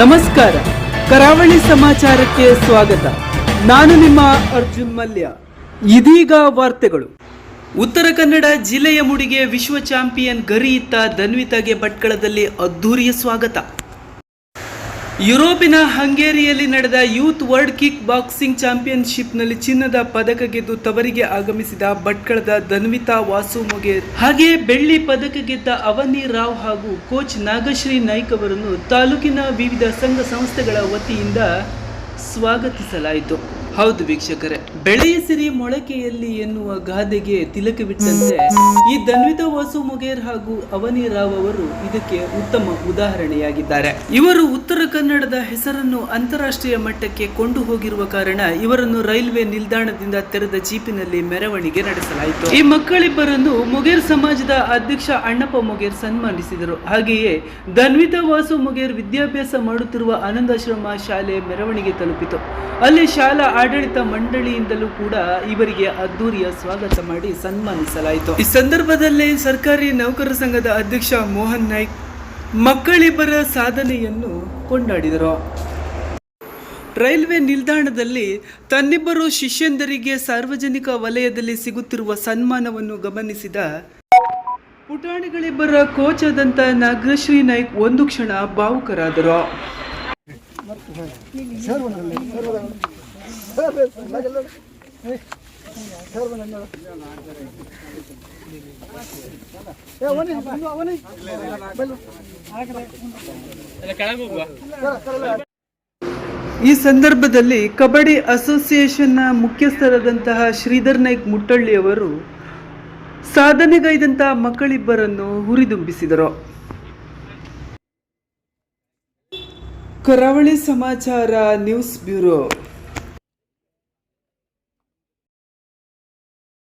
ನಮಸ್ಕಾರ. ಕರಾವಳಿ ಸಮಾಚಾರಕ್ಕೆ ಸ್ವಾಗತ. ನಾನು ನಿಮ್ಮ ಅರ್ಜುನ್ ಮಲ್ಯ. ಇದೀಗ ವಾರ್ತೆಗಳು. ಉತ್ತರ ಕನ್ನಡ ಜಿಲ್ಲೆಯ ಮುಡಿಗೆ ವಿಶ್ವ ಚಾಂಪಿಯನ್ ಗರಿ ಇತ್ತ ಧನ್ವಿತಾಗೆ ಭಟ್ಕಳದಲ್ಲಿ ಅದ್ದೂರಿಯ ಸ್ವಾಗತ. ಯುರೋಪಿನ ಹಂಗೇರಿಯಲ್ಲಿ ನಡೆದ ಯೂತ್ ವರ್ಲ್ಡ್ ಕಿಕ್ ಬಾಕ್ಸಿಂಗ್ ಚಾಂಪಿಯನ್ಶಿಪ್ನಲ್ಲಿ ಚಿನ್ನದ ಪದಕ ಗೆದ್ದು ತವರಿಗೆ ಆಗಮಿಸಿದ ಭಟ್ಕಳದ ಧನ್ವಿತಾ ವಾಸು ಮುಗೇರ್. ಹಾಗೆಯೇ ಬೆಳ್ಳಿ ಪದಕ ಗೆದ್ದ ಅವನಿ ರಾವ್ ಹಾಗೂ ಕೋಚ್ ನಾಗಶ್ರೀ ನಾಯ್ಕ್ ಅವರನ್ನು ತಾಲೂಕಿನ ವಿವಿಧ ಸಂಘ ಸಂಸ್ಥೆಗಳ ವತಿಯಿಂದ ಸ್ವಾಗತಿಸಲಾಯಿತು. ಹೌದು ವೀಕ್ಷಕರೇ. ಬೆಳೆಯ ಸಿರಿ ಮೊಳಕೆಯಲ್ಲಿ ಎನ್ನುವ ಗಾದೆಗೆ ತಿಲಕವಿಟ್ಟಂತೆ ಈ ದನ್ವಿತ ವಾಸು ಮುಗೇರ್ ಹಾಗೂ ಅವನಿ ರಾವ್ ಅವರು ಇದಕ್ಕೆ ಉತ್ತಮ ಉದಾಹರಣೆಯಾಗಿದ್ದಾರೆ. ಇವರು ಉತ್ತರ ಕನ್ನಡದ ಹೆಸರನ್ನು ಅಂತಾರಾಷ್ಟ್ರೀಯ ಮಟ್ಟಕ್ಕೆ ಕೊಂಡು ಹೋಗಿರುವ ಕಾರಣ ಇವರನ್ನು ರೈಲ್ವೆ ನಿಲ್ದಾಣದಿಂದ ತೆರೆದ ಜೀಪಿನಲ್ಲಿ ಮೆರವಣಿಗೆ ನಡೆಸಲಾಯಿತು. ಈ ಮಕ್ಕಳಿಬ್ಬರನ್ನು ಮುಗೇರ್ ಸಮಾಜದ ಅಧ್ಯಕ್ಷ ಅಣ್ಣಪ್ಪ ಮುಗೇರ್ ಸನ್ಮಾನಿಸಿದರು. ಹಾಗೆಯೇ ದನ್ವಿತ ವಾಸು ಮುಗೇರ್ ವಿದ್ಯಾಭ್ಯಾಸ ಮಾಡುತ್ತಿರುವ ಆನಂದಾಶ್ರಮ ಶಾಲೆ ಮೆರವಣಿಗೆ ತಲುಪಿತು. ಅಲ್ಲಿ ಶಾಲಾ ಆಡಳಿತ ಮಂಡಳಿಯಿಂದಲೂ ಕೂಡ ಇವರಿಗೆ ಅದ್ದೂರಿಯ ಸ್ವಾಗತ ಮಾಡಿ ಸನ್ಮಾನಿಸಲಾಯಿತು. ಈ ಸಂದರ್ಭದಲ್ಲಿ ಸರ್ಕಾರಿ ನೌಕರರ ಸಂಘದ ಅಧ್ಯಕ್ಷ ಮೋಹನ್ ನಾಯ್ಕ್ ಮಕ್ಕಳಿಬ್ಬರ ಸಾಧನೆಯನ್ನು ಕೊಂಡಾಡಿದರು. ರೈಲ್ವೆ ನಿಲ್ದಾಣದಲ್ಲಿ ತನ್ನಿಬ್ಬರು ಶಿಷ್ಯಂದರಿಗೆ ಸಾರ್ವಜನಿಕ ವಲಯದಲ್ಲಿ ಸಿಗುತ್ತಿರುವ ಸನ್ಮಾನವನ್ನು ಗಮನಿಸಿದ ಪುಟಾಣಿಗಳಿಬ್ಬರ ಕೋಚ್ ಆದಂತ ನಾಗಶ್ರೀ ನಾಯ್ಕ್ ಒಂದು ಕ್ಷಣ ಭಾವುಕರಾದರು. ಈ ಸಂದರ್ಭದಲ್ಲಿ ಕಬಡ್ಡಿ ಅಸೋಸಿಯೇಷನ್ನ ಮುಖ್ಯಸ್ಥರಾದಂತಹ ಶ್ರೀಧರ್ ನಾಯ್ಕ್ ಮುಟ್ಟಳ್ಳಿ ಅವರು ಸಾಧನೆಗೈದಂತಹ ಮಕ್ಕಳಿಬ್ಬರನ್ನು ಹುರಿದುಂಬಿಸಿದರು. ಕರಾವಳಿ ಸಮಾಚಾರ ನ್ಯೂಸ್ ಬ್ಯೂರೋ.